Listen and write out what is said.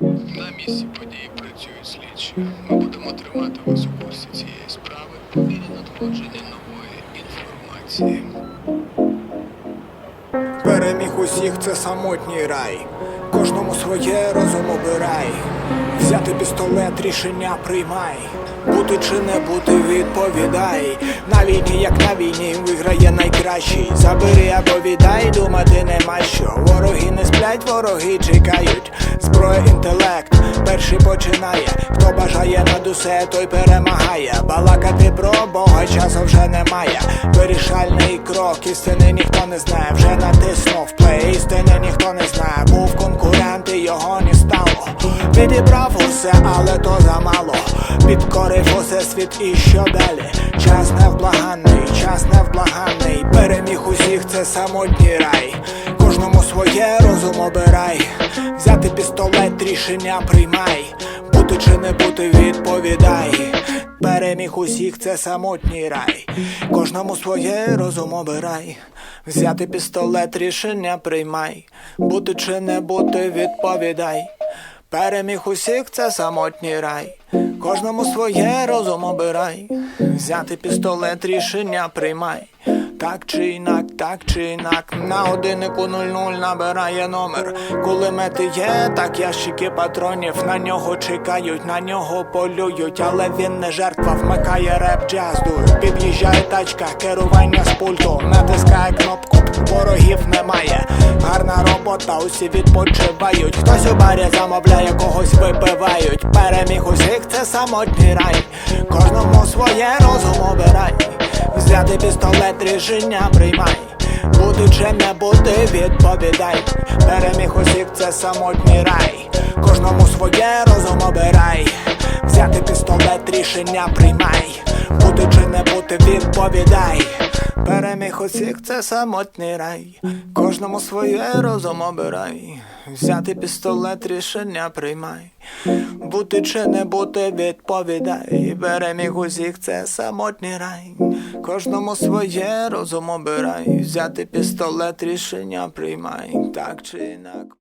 На місці події працюють слідчі. Ми будемо тримати вас у курсі цієї справи по мірі надходження нової інформації. Переміг усіх це самотній рай. Кожному своє розум обирай. Взяти пістолет, рішення приймай. Бути чи не бути, відповідай. На війні, як на війні, виграє найкращий. Забери або віддай, думати нема що. Вороги не сплять, вороги чекають. Зброя, інтелект, перший починає. Хто бажає над усе, той перемагає. Балакати про Бога часу вже немає. Вирішальний крок, істини ніхто не знає. Вже натиснув плей, істини ніхто не знає. Був конкурент і його не стало. Підібрав усе, але то замало. Підкорив усе світ і що далі? Час невблаганний, час невблаганний. Переміг усіх це самотній рай. Кожному своє розум обирай. Взяти пістолет, рішення приймай. Бути чи не бути, відповідай. Переміг усіх це самотній рай. Кожному своє розум обирай. Взяти пістолет, рішення приймай. Бути чи не бути, відповідай. Переміг усіх це самотній рай. Кожному своє розум обирай. Взяти пістолет, рішення приймай. Так чи інак, так чи інак, на годиннику 00 набирає номер. Кулемети є, так ящики патронів. На нього чекають, на нього полюють, але він не жертва, вмикає реп джазду. Під'їжджає тачка, керування з пульту, натискає кнопку, ворогів немає. Гарна робота, усі відпочивають. Хтось у барі замовляє, когось випивають. Переміг усіх це самотній рай. Кожному своє розум обирай. Взяти пістолет, рішення приймай. Бути чи не бути, відповідай. Переміг усіх це самотній рай. Кожному своє розум обирай. Взяти пістолет, рішення приймай. Бути чи не бути, відповідай. Переміг усіх це самотній рай. Кожному своє розум обирай. Взяти пістолет, рішення приймай. Бути чи не бути, відповідай. Переміг усіх це самотній рай. Кожному своє розум обирай. Взяти пістолет, рішення приймай. Так чи інак.